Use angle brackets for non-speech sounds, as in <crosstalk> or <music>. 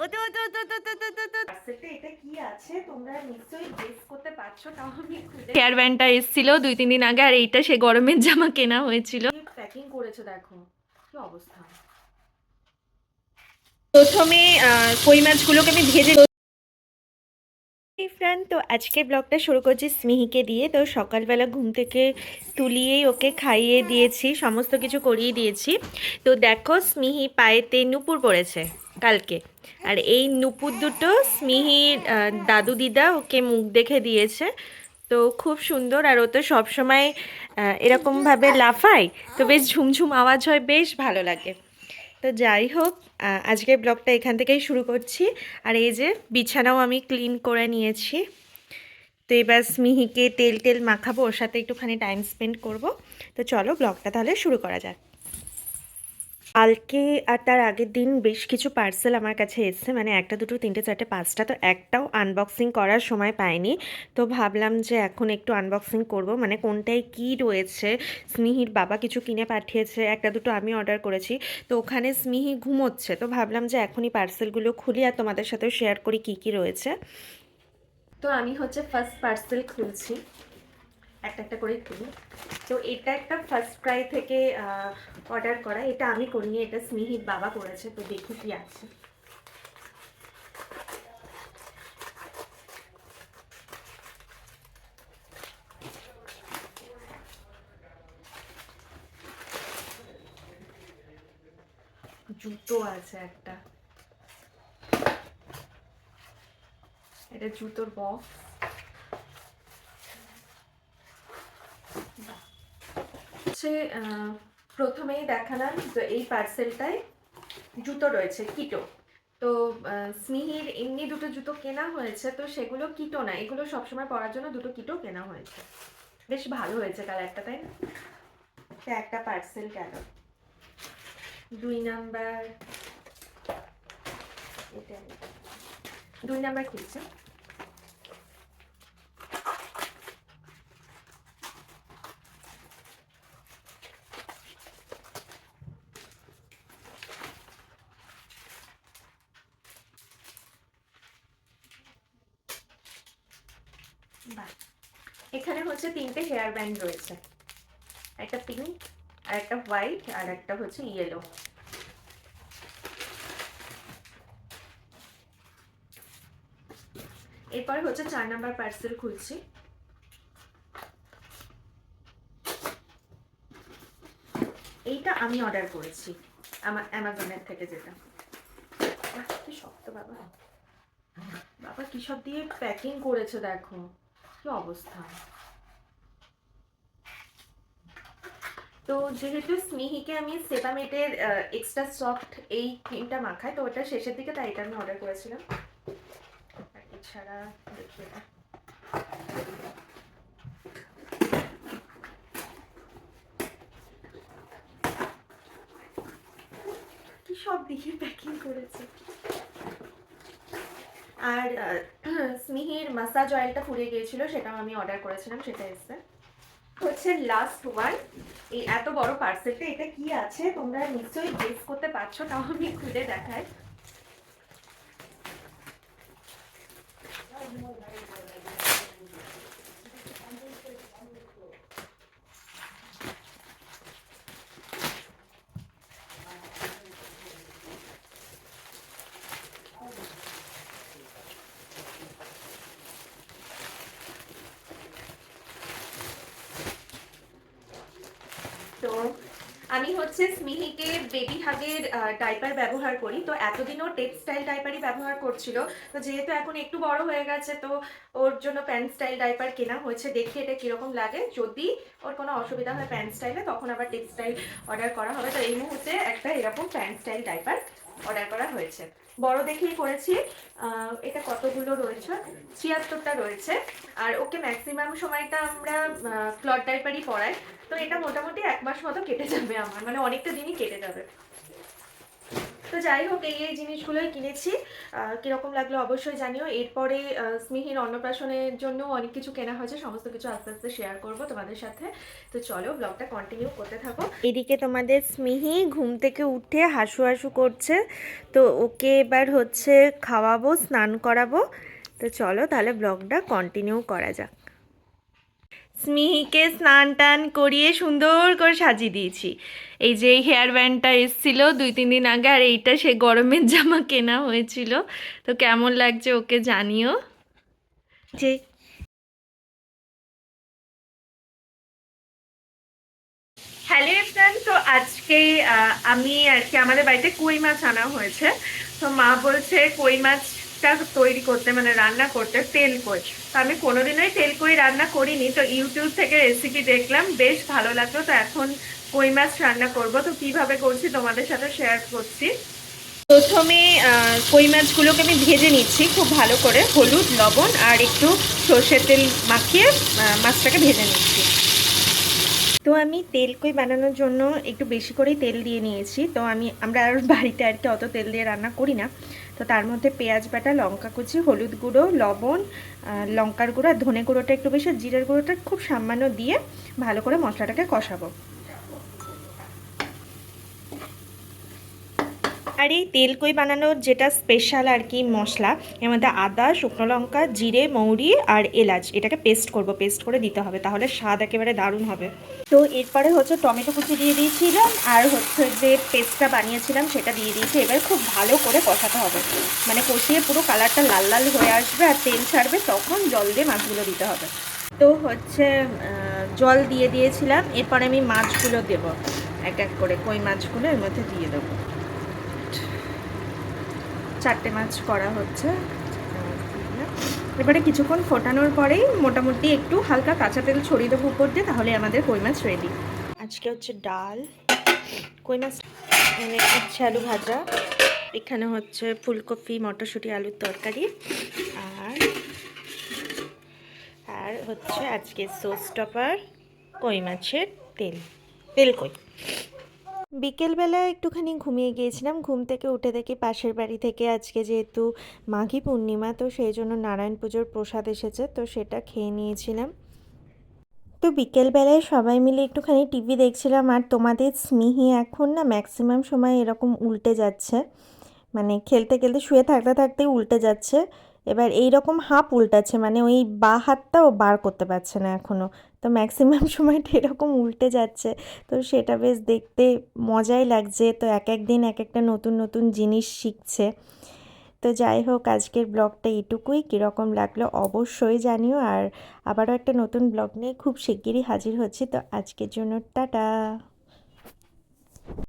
ও তো তো তো তো তো তো তো এটা কি আছে? তোমরা নিশ্চয়ই গেস করতে পারছ তাও আমি হেয়ার ব্যান্ডটা এসেছিল দুই তিন দিন আগে আর এইটা সে গরমের জামা কেনা হয়েছিল। প্যাকিং করেছ দেখো? কি অবস্থা? প্রথমে কই মাছগুলোকে আমি ভেজে ইফরান তো আজকে ব্লগটা শুরু করছি স্মিহিকে দিয়ে। তো সকালবেলা ঘুম থেকে তুলিয়েই ওকে খাইয়ে দিয়েছি সমস্ত কিছু করিয়ে দিয়েছি। তো দেখো স্মিহি পায়েতে নুপুর পড়েছে। কালকে। আর এই নুপুর দুটো স্মিহির দাদু দিদা ওকে মুখ দেখে দিয়েছে। তো খুব সুন্দর, আর ও তো সবসময় এরকমভাবে লাফায়, তো বেশ ঝুমঝুম আওয়াজ হয়, বেশ ভালো লাগে। তো যাই হোক আজকের ব্লগটা এখান থেকেই শুরু করছি। আর এই যে বিছানাও আমি ক্লিন করে নিয়েছি। তো এবার স্মিহিকে তেল টেল মাখাবো, ওর সাথে একটুখানি টাইম স্পেন্ড করব। তো চলো ব্লগটা তাহলে শুরু করা যাক। কালকে আর তার আগের দিন বেশ কিছু পার্সেল আমার কাছে এসছে। মানে একটা, দুটো, তিনটে, চারটে, পাঁচটা তো একটাও আনবক্সিং করার সময় পাইনি। তো ভাবলাম যে এখন একটু আনবক্সিং করব। মানে কোনটায় কি রয়েছে? স্মিহির বাবা কিছু কিনে পাঠিয়েছে। একটা, দুটো আমি অর্ডার করেছি। তো ওখানে স্মিহি ঘুমোচ্ছে। তো ভাবলাম যে এখনই পার্সেলগুলো খুলি আর তোমাদের সাথেও শেয়ার করি কি কি রয়েছে। তো আমি হচ্ছে ফার্স্ট পার্সেল খুলছি। একটা একটা করে খুলি। তো এটা একটা ফার্স্ট ক্রাই থেকে অর্ডার করা। এটা আমি করিনি, এটা স্মিহির বাবা করেছে, তো দেখি কি আছে। জুতো আছে একটা। এটা জুতোর বক্স হচ্ছে প্রথমেই দেখালাম তো এই পার্সেলটায় জুতো রয়েছে কিটো। তো আহ, স্নেহির এমনি দুটো জুতো কেনা হয়েছে তো সেগুলো কিটো না। এগুলো সবসময় পরার জন্য দুটো কিটো কেনা হয়েছে। বেশ ভালো হয়েছে কালারটা তাই না? একটা পার্সেল গেল দুই নাম্বার দুই নাম্বার খুলছে এখানে হচ্ছে তিনটে হেয়ার ব্যান্ড রয়েছে। একটা পিঙ্ক আর একটা হোয়াইট আর একটা হচ্ছে ইয়েলো এরপর হচ্ছে চার নাম্বার পার্সেল খুলছি। এইটা আমি অর্ডার করেছি, আমার অ্যামাজনের থেকে যেটা। শক্ত বাবা। বাবা, কি সব দিয়ে প্যাকিং করেছে দেখো। কি অবস্থা? তো যেহেতু স্নেহিকে আমি সেবামেটের এক্সট্রা সফট এই ক্রিমটা মাখাই, তো ওটা শেষের দিকে তাই এটা আমি অর্ডার করেছিলাম। এছাড়া দেখি সব দিকে প্যাকিং করেছে? আর স্মিহির মাসাজ অয়েলটা ফুরিয়ে গিয়েছিল, সেটাও আমি অর্ডার করেছিলাম, সেটা এসছে। হচ্ছে লাস্ট ওয়ান এই এত বড় পার্সেলটা এটা কি আছে? তোমরা নিশ্চয়ই গেস করতে পারছ, তাও আমি খুলে দেখাই তো আমি হচ্ছে স্মিহিকে বেবি হাগের ডাইপার ব্যবহার করি। তো এতদিনও টেক্সটাইল ডাইপারই ব্যবহার করছিল। তো যেহেতু এখন একটু বড় হয়ে গেছে, তো ওর জন্য প্যান্ট স্টাইল ডাইপার কেনা হয়েছে। দেখি এটা কীরকম লাগে। যদি ওর কোনো অসুবিধা হয় প্যান্ট স্টাইলে তখন আবার টেক্সটাইল অর্ডার করা হবে। তো এই মুহূর্তে একটা এরকম প্যান্ট স্টাইল ডাইপার অর্ডার করা হয়েছে। বড় দেখেই করেছি। এটা কতগুলো রয়েছে? ছিয়াত্তরটা রয়েছে। আর ওকে ম্যাক্সিমাম সময়টা আমরা ক্লট ডাইপারই পড়াই। তো এটা মোটামুটি এক মাস মতো কেটে যাবে আমার। মানে অনেকটা দিনই কেটে যাবে। তো যাই হোক এই এই জিনিসগুলোই কিনেছি। কীরকম লাগল অবশ্যই জানিও। এরপরে আহ, অন্নপ্রাশনের জন্য অনেক কিছু কেনা হয়েছে। সমস্ত কিছু আস্তে আস্তে শেয়ার করব তোমাদের সাথে। তো চলো ব্লগটা কন্টিনিউ করতে থাকো। এদিকে তোমাদের স্মিহি ঘুম থেকে উঠে হাসু হাসু করছে। তো ওকে এবার হচ্ছে খাওয়াবো স্নান করাবো। তো চলো তাহলে ব্লগটা কন্টিনিউ করা যাক। স্মিহিকে স্নান টান করিয়ে সুন্দর করে সাজিয়ে দিয়েছি। এই যে এই হেয়ার ব্যান্ডটা এসছিল দুই তিন দিন আগে আর এইটা সে গরমের জামা কেনা হয়েছিল। তো কেমন লাগছে ওকে জানিও। যে হ্যালো ফ্রেন্ড তো আজকে আহ, আমি আর কি আমাদের বাড়িতে কই মাছ আনা হয়েছে। তো মা বলছে কই মাছটা তৈরি করতে মানে রান্না করতে, তেল কই। তো আমি কোনোদিনই তেল কই রান্না করিনি, তো ইউটিউব থেকে রেসিপি দেখলাম, বেশ ভালো লাগল। তো এখন কই মাছ রান্না করব, তো কীভাবে করছি তোমাদের সাথে শেয়ার করছি। প্রথমে কই মাছগুলোকে আমি ভেজে নিচ্ছি খুব ভালো করে, হলুদ, লবণ আর একটু সর্ষের তেল মাখিয়ে মাছটাকে ভেজে নিচ্ছি। তো আমি তেল কই বানানোর জন্য একটু বেশি করেই তেল দিয়ে নিয়েছি। তো আমি, আমরা আর বাড়িতে আর কি অত তেল দিয়ে রান্না করি না। তো তার মধ্যে পেঁয়াজ বাটা, লঙ্কা কুচি, হলুদ গুঁড়ো, লবণ লঙ্কার গুঁড়ো আর ধনে গুঁড়োটা একটু বেশি জিরার জিরের গুঁড়োটা খুব সামান্য দিয়ে ভালো করে মশলাটাকে কষাবো। আর এই তেল কই বানানোর যেটা স্পেশাল আর কি মশলা, এর মধ্যে আদা, শুকনো লঙ্কা, জিরে, মৌরি আর এলাচ, এটাকে পেস্ট করব পেস্ট করে দিতে হবে, তাহলে স্বাদ একেবারে দারুণ হবে। তো এরপরে হচ্ছে টমেটো কুচি দিয়ে দিয়েছিলাম, আর হচ্ছে যে পেস্টটা বানিয়েছিলাম সেটা দিয়ে দিয়েছি, এবার খুব ভালো করে কষাতে হবে। মানে কষিয়ে পুরো কালারটা লাল লাল হয়ে আসবে আর তেল ছাড়বে, তখন জল দিয়ে মাছগুলো দিতে হবে। তো হচ্ছে জল দিয়ে দিয়েছিলাম, এরপরে আমি মাছগুলো দেবো, এক এক করে, কই মাছগুলো এর মধ্যে দিয়ে দেবো। চারটে মাছ করা হচ্ছে। এবারে কিছুক্ষণ ফোটানোর পরেই মোটামুটি একটু হালকা কাঁচা তেল ছড়িয়ে দেবো উপর দিয়ে, তাহলে আমাদের কই মাছ রেডি আজকে হচ্ছে ডাল, কই মাছ? মানে উচ্ছে আলু ভাজা, এখানে হচ্ছে ফুলকপি, মটরশুঁটি, আলুর তরকারি, আর আর হচ্ছে আজকে সোস টপার কই মাছের তেল তেল কই? বিকেলবেলা একটুখানি ঘুমিয়ে গিয়েছিলাম। ঘুম থেকে উঠে দেখি পাশের বাড়ি থেকে আজকে যেহেতু মাঘী পূর্ণিমা, তো সেই জন্য নারায়ণ পুজোর প্রসাদ এসেছে, তো সেটা খেয়ে নিয়েছিলাম। তো বিকেলবেলায় সবাই মিলে একটুখানি টিভি দেখছিলাম, আর তোমাদের স্মিহি এখন না ম্যাক্সিমাম সময় এরকম উল্টে যাচ্ছে। মানে খেলতে খেলতে শুয়ে থাকতে থাকতেই উল্টে যাচ্ছে। এবার এই রকম হাফ উল্টাচ্ছে মানে ওই বা হাতটাও বার করতে পারছে না এখনও তো ম্যাক্সিমাম <laughs> সময়টা এরকম উল্টে যাচ্ছে। তো সেটা বেশ দেখতে মজাই লাগছে। তো এক এক দিন এক একটা নতুন নতুন জিনিস শিখছে। তো যাই হোক, আজকের ব্লগটা এটুকুই কীরকম লাগল অবশ্যই জানিও। আর আবারও একটা নতুন ব্লগ নিয়ে খুব শিগগিরই হাজির হচ্ছি। তো আজকের জন্য টাটা।